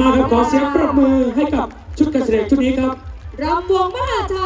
มากครับขอเสียงปรบมือให้กับชุดการแสดงชุดนี้ครับ รำวงมหาชา